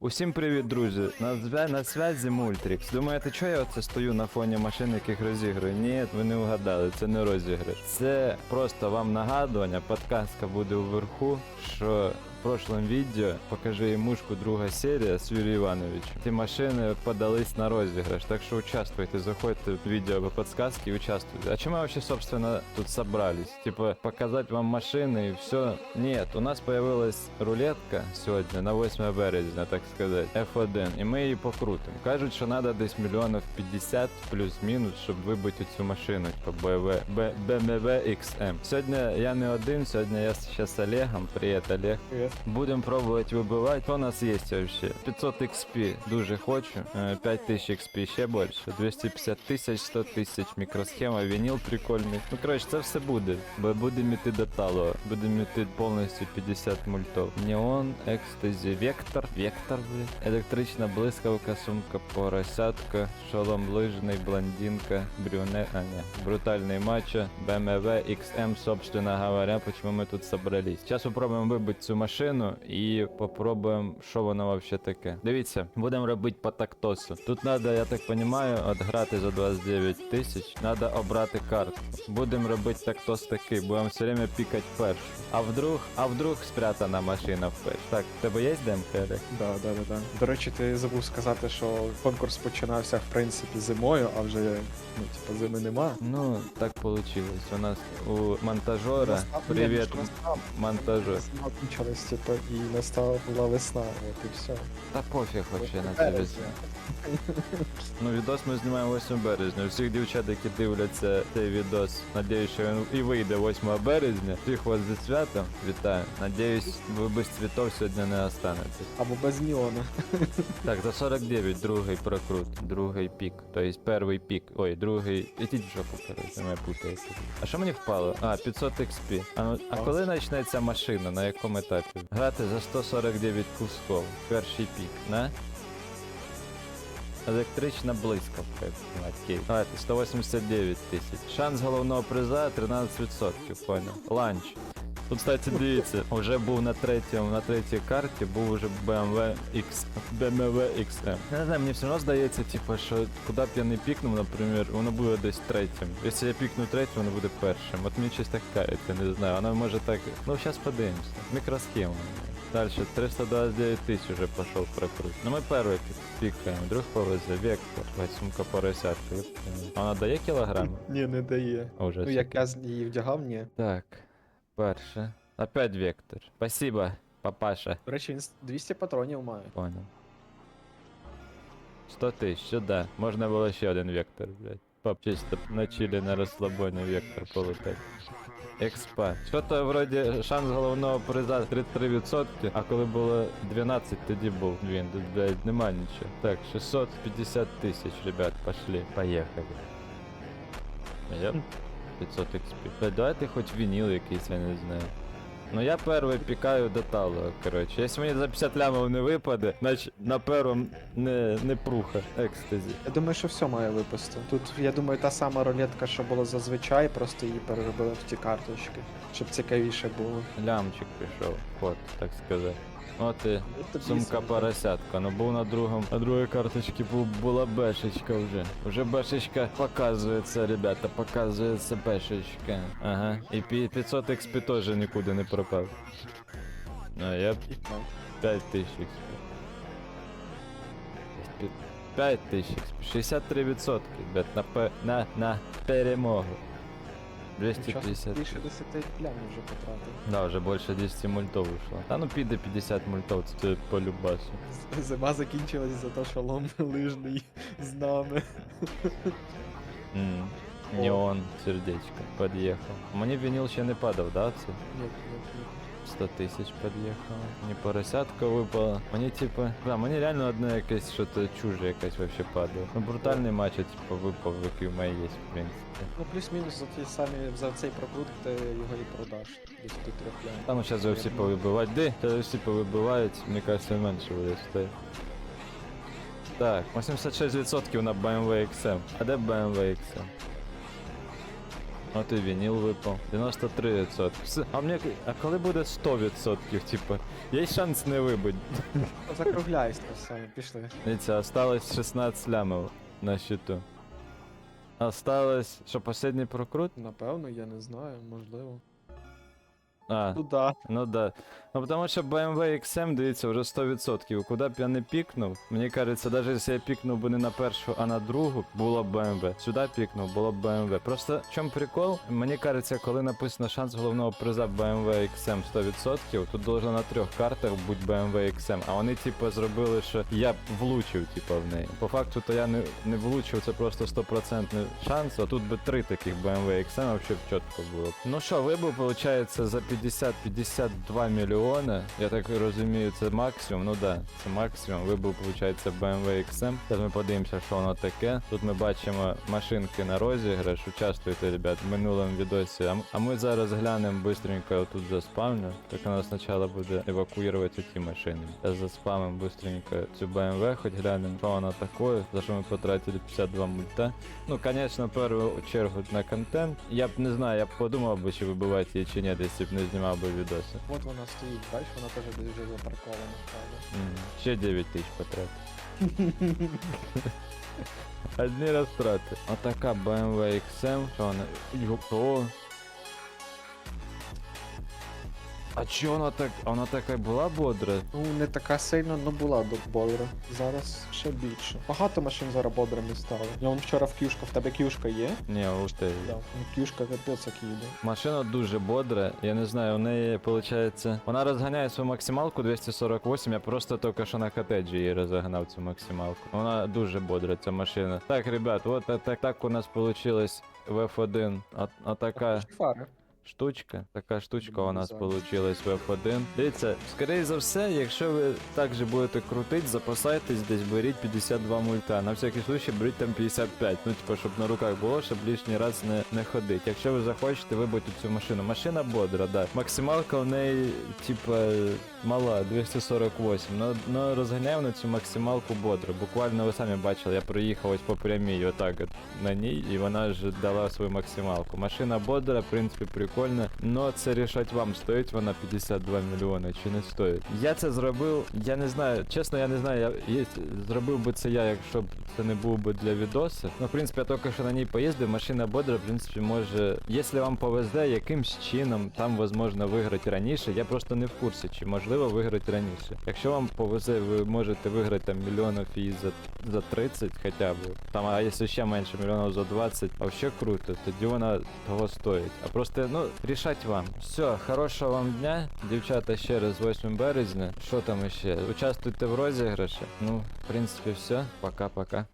Усім привіт, друзі! На, на связі Мультрікс. Думаєте, чого я оце стою на фоні машин, яких розіграю? Ні, ви не угадали, це не розігри. Це просто вам нагадування, подказка буде уверху, що в прошлом відео покажи ймушку друга серія з Юрієм Івановичем. Ці машини подались на розіграш, так що участвуйте, заходьте в відео по подсказке і участвуйте. А чому ми вообще, собственно, тут собрались? Типа, показать вам машины и все? Нет, у нас появилась рулетка сьогодні на 8 березня, так сказати, F1, і ми її покрутимо. Кажуть, що треба десь мільйонів 50 плюс-мінус, щоб вибити цю машину по BMW, Б- BMW XM. Сьогодні я не один, сьогодні я ще з Олегом. Привіт, Олег. Привет. Будемо пробувати вибивати. Що у нас є вообще? 500 XP дуже хочу. Е, 5000 XP ще більше. 250 тисяч, 100 тисяч мікросхема, вініл прикольний. Ну коротше, це все буде. Бо будемо йти до талого. Будемо йти повністю 50 мультов. Неон, екстазі, вектор, вектор, блядь. Електрична блискавка, сумка поросятка, шолом лижний, блондинка, брюне, а не, брутальний мачо, BMW XM, собственно говоря, почему ми тут собрались. Зараз попробуємо вибити цю машину і попробуємо, що воно вообще таке. Дивіться, будемо робити по тактосу. Тут треба, я так розумію, от грати за 29 тисяч, треба обрати карту. Будемо робити тактос такий, будемо все время пікати першу. А вдруг, а вдруг спрятана машина вперше. Так, в тебе є ДМК? Олег? Да, да, да, да. До речі, ти забув сказати, що конкурс починався в принципі зимою, а вже ну, типу, зими нема. Ну, так получилось. У нас у монтажера. Привіт, ні, монтажер. Весна типу, і настала була весна, от і все. Та пофіг вообще на це. Ну, відос ми знімаємо 8 березня. Всіх дівчат, які дивляться цей відос, надіюсь, що він і вийде 8 березня. Всіх вас зі святом. Вітаю. Надіюсь, ви без цвітов сьогодні не останетесь. Або без неона. Так, за 49 другий прокрут, другий пік. Тобто перший пік. Ой, другий. Ідіть в жопу, коротше, мене путаєте. А що мені впало? А, 500 XP. А, ну, а коли почнеться машина, на якому етапі? Грати за 149 кусков. Перший пік, не? Електрична блискавка. Окей. Давайте, 189 тисяч. Шанс головного приза 13%, понял. Ланч. Тут, кстати, дивіться, вже був на третьому, на третій карті був уже BMW X, BMW XM. Я не знаю, мені все одно здається, типу, що куди б я не пікнув, наприклад, воно буде десь третім. Якщо я пікну третім, воно буде першим. От мені щось так кається, не знаю. Воно може так. Ну, зараз подивимося. Мікросхема. Дальше 329 тисяч уже пошел прокрут. Ну ми перший пік- пікаємо, друг повезе, вектор, сумка поросятка. А Вона дає кілограми? Ні, не дає. Уже Ну, як я її вдягав, ні. так, перше. Опять вектор. Спасибо, папаша. До речі, він 200 патронів має. Понял. 100 тисяч, сюди. Можна було ще один вектор, блядь. Пап, чисто на чилі на розслабоні вектор полетать. Експа. Що-то вроді шанс головного приза 33%, а коли було 12, тоді був він. Тут, блядь, нема нічого. Так, 650 тисяч, ребят, пошли. Поехали. Йоп. 500 XP. Блядь, давайте хоч вініл якийсь, я не знаю. Ну я перший пікаю до талого, коротше. Якщо мені за 50 лямов не випаде, значить на первом не, не пруха, екстазі. Я думаю, що все має випасти. Тут, я думаю, та сама рулетка, що була зазвичай, просто її переробили в ті карточки, щоб цікавіше було. Лямчик пішов, ход, так сказати. От і сумка поросятка. Ну був на другому, на другій карточці була бешечка вже. Вже бешечка показується, ребята, показується бешечка. Ага. І 500 XP теж нікуди не пропав. А я б 5 тисяч XP. 5 тисяч XP. 63 відсотки, ребят, на, на, на перемогу. Час 250. більше 10 плямів вже потратив. Да, вже більше 200 мультов вийшло. Та ну піде 50 мультов, це полюбасу. Зима закінчилась за те, що лом лижний з нами. Mm. Неон, сердечко, під'їхав. Мені вініл ще не падав, да, це? Ні, ні, ні. 100 тисяч під'їхало. Мені поросятка випала. Мені типа. Да, мені реально одне якесь що то чуже якесь вообще падає. Ну брутальний матч, типа випав, який в мене є, в принципі. Ну плюс-мінус за ті самі за цей прокрут ти його і продаш. Десь до трьох плямів. Та ну зараз вже всі повибивають. Де? Зараз всі повибивають, мені кажется, менше буде стоїть. Так, 86% на BMW XM. А де BMW XM? От і вініл випав. 93%. А мені, а коли буде 100%, типа, є шанс не вибить. Закругляйся, все, пішли. Дивіться, осталось 16 лямів на счету. Осталось, що, останній прокрут? Напевно, я не знаю, можливо. А, Ну да. ну да. Ну потому що BMW XM, дивіться, вже 100%. Куди б я не пікнув, мені кажеться, навіть якщо я пікнув би не на першу, а на другу, було б BMW. Сюди пікнув, було б BMW. Просто в чому прикол? Мені кажеться, коли написано шанс головного приза BMW XM 100%, тут должно на трьох картах бути BMW XM. А вони, типу, зробили, що я влучив, типу, в неї. По факту, то я не, не влучив, це просто 100% шанс, а тут би три таких BMW XM вообще б чітко було. Ну що, вибув, виходить, за 50-52 мільйони. Я так розумію, це максимум. Ну да, це максимум. Вибув, виходить, BMW XM. Зараз ми подивимося, що воно таке. Тут ми бачимо машинки на розіграш. Участвуйте, ребят, в минулому відосі. А, ми зараз глянемо быстренько тут заспавню. Так нас спочатку буде евакуювати ті машини. Зараз заспамимо быстренько цю BMW, хоч глянемо, що вона таке, за що ми потратили 52 мульта. Ну, конечно, в першу чергу на контент. Я б не знаю, я б подумав би, чи вибивати її чи ні, якщо б не знімав би відоси. От вона стоїть, бачиш, вона теж десь вже запаркована, правда. М, Ще 9 тисяч потратив. Одні розтрати. Отака BMW XM. Що вона? Йопо. А чо вона так? Вона така була бодра? Ну, не така сильно, але була до бодра. Зараз ще більше. Багато машин зараз бодрими стали. Я вон вчора в кюшка, в тебе кюшка є? Ні, уж ти. Да. Ну, кюшка капець як їде. Машина дуже бодра, я не знаю, у неї виходить. Вона розганяє свою максималку 248, я просто тільки що на котеджі її розогнав цю максималку. Вона дуже бодра, ця машина. Так, ребят, от так, так у нас вийшло в F1. А, а така Фари. Штучка, така штучка у нас Зараз. вийшла в F1. Дивіться, скоріше за все, якщо ви так же будете крутити, запасайтесь десь, беріть 52 мульта. На всякий случай беріть там 55. Ну, типу, щоб на руках було, щоб лишній раз не, не ходити. Якщо ви захочете вибити цю машину. Машина бодра, да. Максималка в неї, типа, мала, 248. Но, но розганяв на цю максималку бодро. Буквально ви самі бачили, я проїхав ось по прямій, отак от на ній, і вона ж дала свою максималку. Машина бодра, в принципі, прикольна. Но це рішать вам, стоїть вона 52 мільйони чи не стоїть. Я це зробив, я не знаю, чесно, я не знаю, я зробив би це я, якщо б це не був би для відосу. Ну, в принципі, я тільки що на ній поїздив, машина бодра, в принципі, може, якщо вам повезе, якимсь чином там возможно виграти раніше. Я просто не в курсі, чи можливо виграти раніше. Якщо вам повезе, ви можете виграти там мільйонів і за, за 30 хоча б. Там, а якщо ще менше мільйонів за 20, а ще круто, тоді вона того стоїть. А просто, ну, рішать вам. Все, хорошого вам дня, дівчата, ще раз 8 березня. Що там ще? Участвуйте в розіграші. Ну, в принципі, все. Пока-пока.